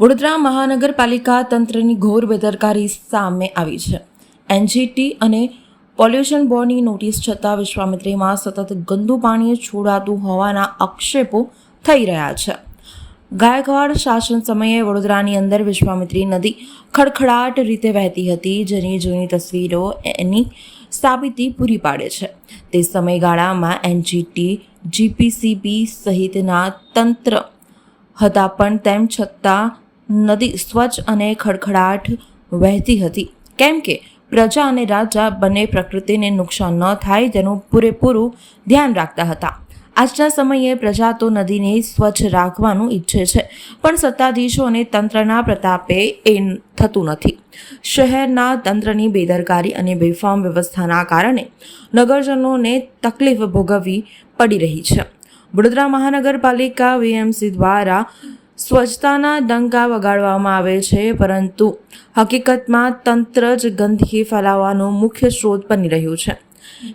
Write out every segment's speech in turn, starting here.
વડોદરા મહાનગરપાલિકા તંત્રની ઘોર બેદરકારી સામે આવી છે. એનજીટી અને પોલ્યુશન બોર્ડની નોટિસ છતાં વિશ્વામિત્રીમાં સતત ગંદુ પાણી છોડાતું હોવાના આક્ષેપો થઈ રહ્યા છે. ગાયકવાડ શાસન સમયે વડોદરાની અંદર વિશ્વામિત્રી નદી ખડખડાટ રીતે વહેતી હતી, જેની જૂની તસવીરો એની સાબિતી પૂરી પાડે છે. તે સમયગાળામાં એનજીટી જીપીસીબી સહિતના તંત્ર હતા, પણ તેમ છતાં નદી સ્વચ્છ અને ખડખડાટ વહેતી હતી. કેમ કે પ્રજા અને રાજા બંને પ્રકૃતિને નુકસાન ન થાય તેનું પૂરેપૂરું ધ્યાન રાખતા હતા. આજના સમયે પ્રજા તો નદીને સ્વચ્છ રાખવાનું ઈચ્છે છે, પણ સત્તાધીશો અને તંત્રના પ્રતાપે એ થતું નથી. શહેરના તંત્રની બેદરકારી અને બેફામ વ્યવસ્થાના કારણે નગરજનોને તકલીફ ભોગવવી પડી રહી છે. વડોદરા મહાનગરપાલિકા વીએમસી દ્વારા સ્વચ્છતાના ડંકા વગાડવામાં આવે છે, પરંતુ હકીકતમાં તંત્ર જ ગંદકી ફેલાવવાનું મુખ્ય સ્ત્રોત બની રહ્યું છે.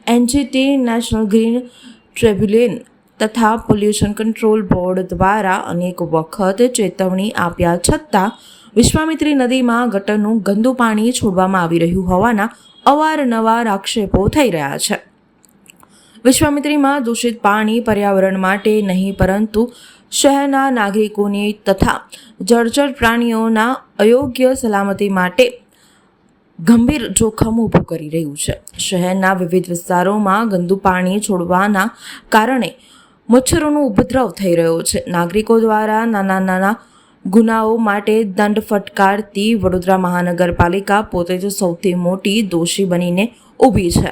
એનજીટી, નેશનલ ગ્રીન ટ્રેબ્યુલેન તથા પોલ્યુશન કંટ્રોલ બોર્ડ દ્વારા અનેક વખત ચેતવણી આપ્યા છતાં વિશ્વામિત્રી નદીમાં ગટરનું ગંદુ પાણી છોડવામાં આવી રહ્યું હોવાના અવારનવાર આક્ષેપો થઈ રહ્યા છે. વિશ્વામિત્રીમાં દૂષિત પાણી પર્યાવરણ માટે નહીં, પરંતુ શહેરના નાગરિકોની તથા જળચર પ્રાણીઓના અયોગ્ય સલામતી માટે ગંભીર જોખમ ઊભું કરી રહ્યું છે. શહેરના વિવિધ વિસ્તારોમાં ગંદુ પાણી છોડવાના કારણે મચ્છરોનો ઉપદ્રવ થઈ રહ્યો છે. નાગરિકો દ્વારા નાના નાના ગુનાઓ માટે દંડ ફટકારતી વડોદરા મહાનગરપાલિકા પોતે જ સૌથી મોટી દોષી બનીને ઊભી છે.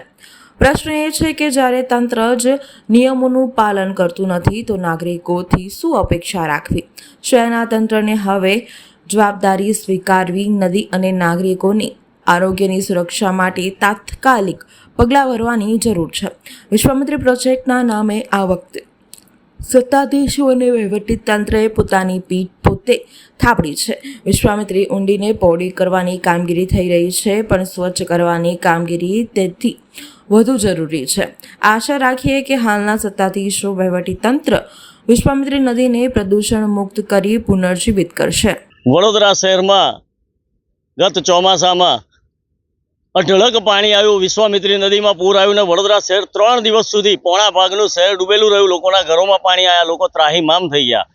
પ્રશ્ન એ છે કે જ્યારે તંત્ર જ નિયમોનું પાલન કરતું નથી, તો નાગરિકોથી શું અપેક્ષા રાખવી? શહેરના તંત્રને હવે જવાબદારી સ્વીકારવી નદી અને નાગરિકોની આરોગ્યની સુરક્ષા માટે તાત્કાલિક પગલાં ભરવાની જરૂર છે. વિશ્વામિત્રી પ્રોજેક્ટના નામે આ વખતે સત્તાધીશો અને વહીવટીતંત્રએ પોતાની પીઠ પોતે થાપડી છે. વિશ્વામિત્રી ઊંડીને પહોળી કરવાની કામગીરી થઈ રહી છે, પણ સ્વચ્છ કરવાની કામગીરી તેથી વધુ જરૂરી છે. આશા રાખીએ કે હાલના સત્તાધીશો વહીવટીતંત્ર વિશ્વામિત્રી નદીને પ્રદૂષણ મુક્ત કરી પુનર્જીવિત કરશે. વડોદરા શહેરમાં ગત ચોમાસામાં અઢળક પાણી આવ્યું. વિશ્વામિત્રી નદીમાં પૂર આવ્યું ને વડોદરા શહેર ત્રણ દિવસ સુધી પોણા ભાગનું શહેર ડૂબેલું રહ્યું. લોકોના ઘરોમાં પાણી આવ્યા લોકો ત્રાહીમામ થઈ ગયા.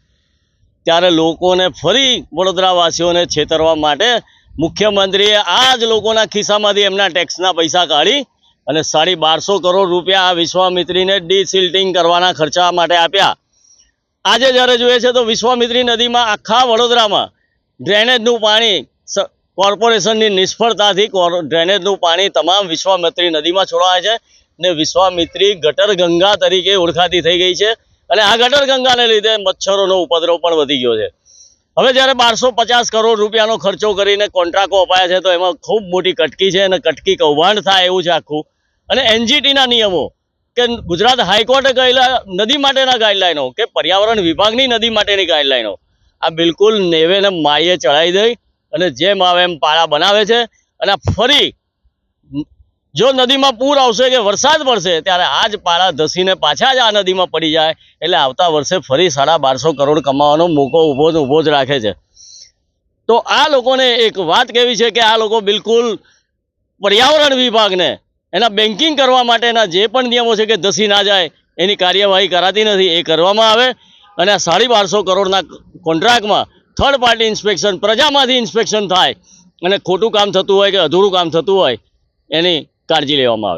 ત્યારે લોકોને ફરી વડોદરાવાસીઓને છેતરવા માટે મુખ્યમંત્રીએ આ જ લોકોના ખિસ્સામાંથી એમના ટેક્સના પૈસા કાઢી અને સાડી બારસો કરોડ રૂપિયા આ વિશ્વામિત્રીને ડિસિલ્ટિંગ કરવાના ખર્ચા માટે આપ્યા. આજે જ્યારે જોઈએ છે તો વિશ્વામિત્રી નદીમાં આખા વડોદરામાં ડ્રેનેજનું પાણી કોર્પોરેશનની નિષ્ફળતાથી ડ્રેનેજનું પાણી તમામ વિશ્વામિત્રી નદીમાં છોડાય છે ને વિશ્વામિત્રી ગટર ગંગા તરીકે ઓળખાતી થઈ ગઈ છે અને આ ગટર ગંગાને લીધે મચ્છરોનો ઉપદ્રવ પણ વધી ગયો છે. હવે જ્યારે બારસો પચાસ કરોડ રૂપિયાનો ખર્ચો કરીને કોન્ટ્રાક્ટો અપાયા છે તો એમાં ખૂબ મોટી કટકી છે અને કટકી કૌભાંડ થાય એવું છે આખું. અને એનજીટીના નિયમો કે ગુજરાત હાઈકોર્ટે કહેલા નદી માટેના ગાઈડલાઈનો કે પર્યાવરણ વિભાગની નદી માટેની ગાઈડલાઈનો આ બિલકુલ નેવે ને માઈએ ચડાવી દઈ અને જેમ આવે એમ પાળા બનાવે છે. અને ફરી જો નદીમાં પૂર આવશે કે વરસાદ પડશે ત્યારે આ જ પાળા ધસીને પાછા જ આ નદીમાં પડી જાય. એટલે આવતા વર્ષે ફરી સાડા બારસો કરોડ કમાવાનો મોકો ઊભો ઊભો જ રાખે છે. તો આ લોકોને એક વાત કેવી છે કે આ લોકો બિલકુલ પર્યાવરણ વિભાગને એના બેન્કિંગ કરવા માટેના જે પણ નિયમો છે કે ધસી ના જાય, એની કાર્યવાહી કરાતી નથી, એ કરવામાં આવે. અને આ સાડી બારસો કરોડના કોન્ટ્રાક્ટમાં થર્ડ પાર્ટી ઇન્સ્પેક્શન પ્રજામાંથી ઇન્સ્પેક્શન થાય. અને ખોટું કામ થતું હોય કે અધૂરું કામ થતું હોય, એની કાળજી લેવામાં આવે.